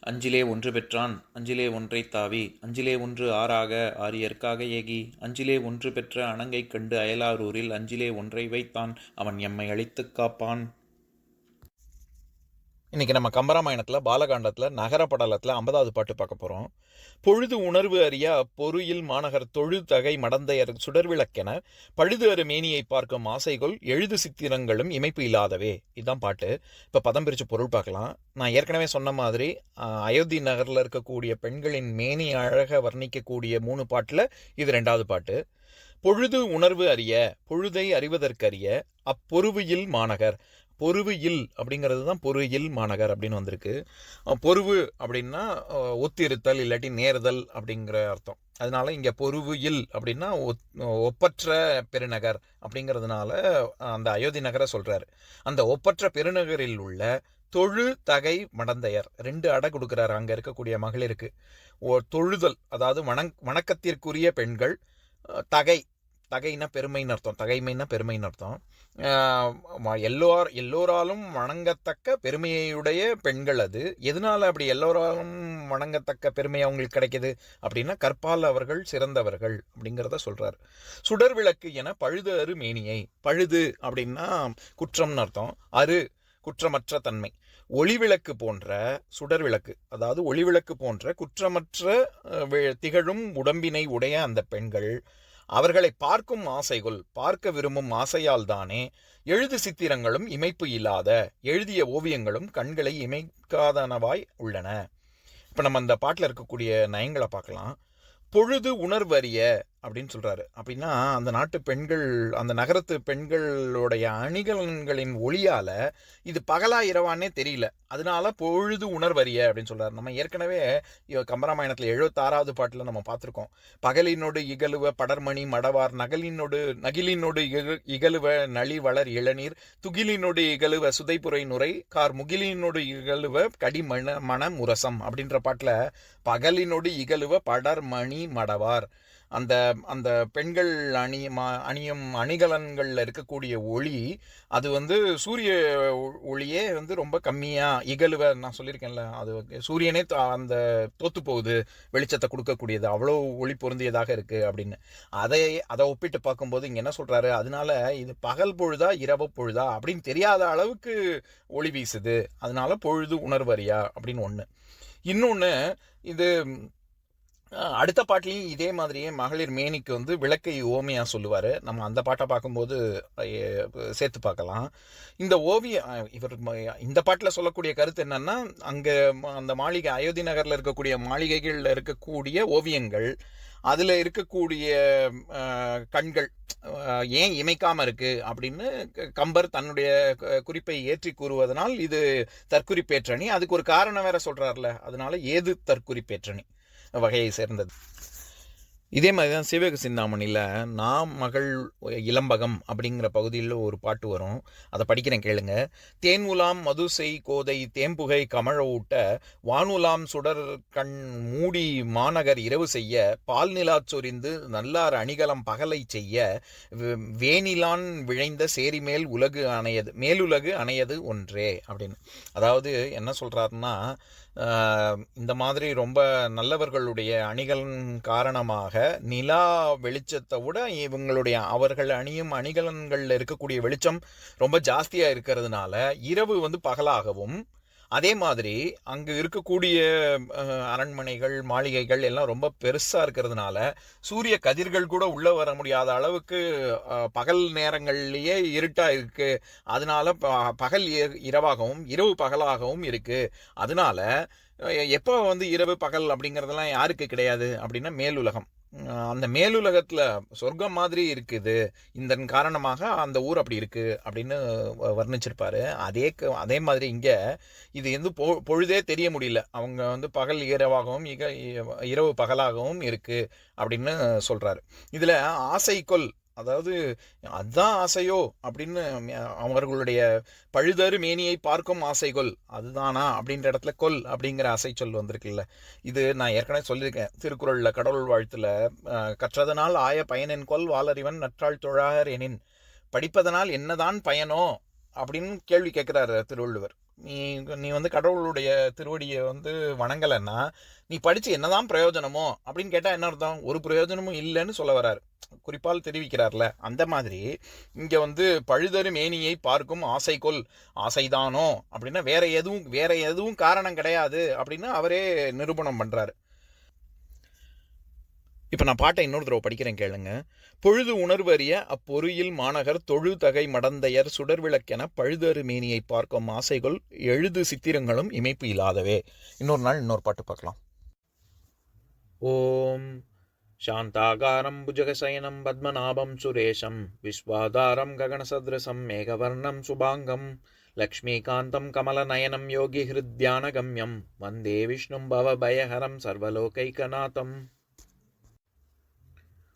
அஞ்சிலே ஒன்று பெற்றான் அஞ்சிலே ஒன்றை தாவி அஞ்சிலே ஒன்று ஆறாக ஆரியர்க்காக ஏகி அஞ்சிலே ஒன்று பெற்ற அணங்கைக் கண்டு அயலாரூரில் அஞ்சிலே ஒன்றை வைத்தான் அவன் எம்மை அழித்துக் காப்பான். இன்னைக்கு நம்ம கம்பராமாயணத்தில் பாலகாண்டத்தில் நகர படலத்தில் ஐம்பதாவது பாட்டு பார்க்க போகிறோம் பொழுது உணர்வு அறிய பொருயில் மாநகர் தொழு தகை மடந்தையர் சுடர்விளக்கென பழுது அறு மேனியை பார்க்கும் ஆசைகள் எழுது சித்திரங்களும் இமைப்பு இல்லாதவே. இதுதான் பாட்டு. இப்போ பதம் பிரித்து பொருள் பார்க்கலாம். நான் ஏற்கனவே சொன்ன மாதிரி அயோத்தி நகரில் இருக்கக்கூடிய பெண்களின் மேனி அழக வர்ணிக்கக்கூடிய மூணு பாட்டில் இது ரெண்டாவது பாட்டு. பொழுது உணர்வு அறிய பொழுதை அறிவதற்கறிய அப்பொருவியில் மாநகர். பொருவு இல் அப்படிங்கிறது தான் பொரு இல் மாநகர் அப்படின்னு வந்திருக்கு. பொறுவு பொருவு அப்படின்னா ஒத்திருத்தல் இல்லாட்டி நேர்தல் அப்படிங்கிற அர்த்தம். அதனால இங்கே பொருவு இல் அப்படின்னா ஒத்- ஒப்பற்ற பெருநகர் அப்படிங்கிறதுனால அந்த அயோத்தி நகரை சொல்கிறாரு அந்த ஒப்பற்ற பெருநகரில் உள்ள தொழு தகை மடந்தையர் ரெண்டு அடை கொடுக்குறாரு. அங்கே இருக்கக்கூடிய மகளிருக்கு. ஓ தொழுதல் அதாவது வணங் வணக்கத்திற்குரிய பெண்கள் தகை தகைனா பெருமைன்னு அர்த்தம். தகைமைன்னா பெருமைன்னு அர்த்தம். எல்லோர் எல்லோராலும் வணங்கத்தக்க பெருமையுடைய பெண்கள் அது. எதனால் அப்படி எல்லோராலும் வணங்கத்தக்க பெருமை அவங்களுக்கு கிடைக்கிது? அப்படின்னா கற்பால் அவர்கள் சிறந்தவர்கள் அப்படிங்கிறத சொல்கிறார் சுடர் விளக்கு என பழுது அரு மேனியை. பழுது அப்படின்னா குற்றம்னு அர்த்தம். அரு குற்றமற்ற தன்மை. ஒளிவிளக்கு போன்ற சுடர் விளக்கு அதாவது ஒளிவிளக்கு போன்ற குற்றமற்ற வி- திகழும் உடம்பினை உடைய அந்த பெண்கள் அவர்களை பார்க்கும் ஆசைகள் பார்க்க விரும்பும் ஆசையால் தானே எழுது சித்திரங்களும் இமைப்பு இல்லாத எழுதிய ஓவியங்களும் கண்களை இமைக்காதனவாய் உள்ளன. இப்போ நம்ம அந்த பாட்டில் இருக்கக்கூடிய நயங்களை பார்க்கலாம். பொழுது உணர்வறிய அப்படின்னு சொல்கிறாரு அப்படின்னா அந்த நாட்டு பெண்கள் அந்த நகரத்து பெண்களுடைய அணிகலன்களின் ஒளியால் இது பகலா இரவானே தெரியல. அதனால பொழுது உணர்வறிய அப்படின்னு சொல்கிறார் நம்ம ஏற்கனவே கம்பராமாயணத்தில் எழுபத்தாறாவது பாட்டில் நம்ம பார்த்துருக்கோம். பகலினோடு இகழுவ படர்மணி மடவார் நகலினோடு நகிலினோடு இகழுவ நளி வளர் இளநீர் துகிலினோடு இகழுவ சுதைப்புரை நுரை கார் முகிலினோடு இகழுவ கடி மன முரசம் அப்படின்ற பாட்டில் பகலினோடு இகழுவ படர்மணி மடவார். அந்த அந்த பெண்கள் அணி அணியும் அணிகலன்களில் இருக்கக்கூடிய ஒளி அது வந்து சூரிய ஒளியே வந்து ரொம்ப கம்மியாக இகழுவ நான் சொல்லியிருக்கேன்ல. அது சூரியனே தா- அந்த தோத்து போகுது வெளிச்சத்தை கொடுக்கக்கூடியது அவ்வளோ ஒளி பொருந்தியதாக இருக்குது அப்படின்னு. அதை அதை ஒப்பிட்டு பார்க்கும்போது இங்கே என்ன சொல்கிறாரு அதனால இது பகல் பொழுதா இரவு பொழுதா அப்படின்னு தெரியாத அளவுக்கு ஒளி வீசுது. அதனால பொழுது உணர்வறியா அப்படின்னு ஒன்று இன்னொன்று இது அடுத்த பாட்டிலையும் இதே மாதிரியே மகளிர் மேனிக்கு வந்து விளக்கை ஓமையா சொல்லுவார். நம்ம அந்த பாட்டை பார்க்கும்போது சேர்த்து பார்க்கலாம். இந்த ஓவியம் இவர் இந்த பாட்டில் சொல்லக்கூடிய கருத்து என்னென்னா அங்கே அந்த மாளிகை அயோத்தி நகரில் இருக்கக்கூடிய மாளிகைகளில் இருக்கக்கூடிய ஓவியங்கள் அதில் இருக்கக்கூடிய கண்கள் ஏன் இமைக்காமல் இருக்குது அப்படின்னு க- கம்பர் தன்னுடைய குறிப்பை ஏற்றி கூறுவதனால் இது தற்குறிப்பேற்றணி. அதுக்கு ஒரு காரணம் வேற சொல்கிறார்ல அதனால ஏது தற்குறிப்பேற்றணி? வகையை சேர்ந்தது. இதே மாதிரி தான் சிவக சிந்தாமணியில் நாம் மகள் இளம்பகம் அப்படிங்கிற பகுதியில் ஒரு பாட்டு வரும். அதை படிக்கிறேன் கேளுங்க. தேன் உலாம் மதுசை கோதை தேம்புகை கமழ ஊட்ட வானுலாம் சுடர் கண் மூடி மாநகர் இரவு செய்ய பால்நிலாச் சொரிந்து நல்லார் அணிகலம் பகலை செய்ய வே- விழைந்த சேரி மேல் உலகு அணையது மேலுலகு அணையது ஒன்றே அப்படின்னு. அதாவது என்ன சொல்கிறாருன்னா இந்த மாதிரி ரொம்ப நல்லவர்களுடைய அணிகலன் காரணமாக நிலா வெளிச்சத்தை விட இவங்களுடைய அவர்கள் அணியும் அணிகலன்களில் இருக்கக்கூடிய வெளிச்சம் ரொம்ப ஜாஸ்தியாக இருக்கிறதுனால இரவு வந்து பகலாகவும் அதே மாதிரி அங்கே இருக்கக்கூடிய அரண்மனைகள் மாளிகைகள் எல்லாம் ரொம்ப பெருசாக இருக்கிறதுனால சூரிய கதிர்கள் கூட உள்ளே வர முடியாத அளவுக்கு பகல் நேரங்கள்லேயே இருட்டாக இருக்குது அதனால ப- பகல் இர- இரவாகவும் இரவு பகலாகவும் இருக்குது அதனால எப்போ வந்து இரவு பகல் அப்படிங்கிறதெல்லாம் யாருக்கு கிடையாது அப்படின்னா மேலுலகம். அந்த மேலுலகத்தில் சொர்க்கம் மாதிரி இருக்குது. இதன் காரணமாக அந்த ஊர் அப்படி இருக்குது அப்படின்னு வ- வர்ணிச்சிருப்பாரு. அதே க- அதே மாதிரி இங்கே இது வந்து பொ- பொழுதே தெரிய முடியல. அவங்க வந்து பகல் இரவாகவும் இக இரவு பகலாகவும் இருக்குது அப்படின்னு சொல்கிறாரு இதில் ஆசைக்கொள் அதாவது அதுதான் ஆசையோ அப்படின்னு அவர்களுடைய பழுதறு மேனியை பார்க்கும் ஆசைகொள் அதுதானா அப்படின்ற இடத்துல கொல் அப்படிங்கிற ஆசை சொல் வந்திருக்குல்ல. இது நான் ஏற்கனவே சொல்லியிருக்கேன். திருக்குறளில் கடவுள் வாழ்த்துல கற்றதனால் ஆய பயனென் கொல் வாளறிவன் நற்றாள் தொழாகர் எனின். படிப்பதனால் என்னதான் பயனோ அப்படின்னு கேள்வி கேட்குறாரு திருவள்ளுவர். நீ நீ வந்து கடவுளுடைய திருவடியை வந்து வணங்கலைன்னா நீ படித்து என்னதான் பிரயோஜனமோ அப்படின்னு கேட்டால் என்ன அர்த்தம்? ஒரு பிரயோஜனமும் இல்லைன்னு சொல்ல வராரு குறிப்பால் தெரிவிக்கிறார்ல அந்த மாதிரி இங்கே வந்து பழுதரு மேனியை பார்க்கும் ஆசைக்குள் ஆசைதானோ? அப்படின்னா வேற எதுவும் வேற எதுவும் காரணம் கிடையாது அப்படின்னு அவரே நிரூபணம் பண்ணுறாரு இப்போ நான் பாட்டை இன்னொரு தடவை படிக்கிறேன் கேளுங்க. பொழுது உணர்வு அறிய அப்பொறியில் மாநகர் தொழுதகை மடந்தையர் சுடர் விளக்கென பழுதறு மேனியை பார்க்கும் ஆசைகள் எழுது சித்திரங்களும் இமைப்பு இல்லாதவே. இன்னொரு நாள் இன்னொரு பாட்டு பார்க்கலாம். ஓம் சாந்தாகாரம் புஜகசயனம் பத்மநாபம் சுரேஷம் விஸ்வாதாரம் ககனசதிரசம் மேகவர்ணம் சுபாங்கம் லக்ஷ்மீகாந்தம் கமலநயனம் யோகி ஹிருத்யான கம்யம் வந்தே விஷ்ணும் பவபயஹரம் சர்வலோகைகநாதம்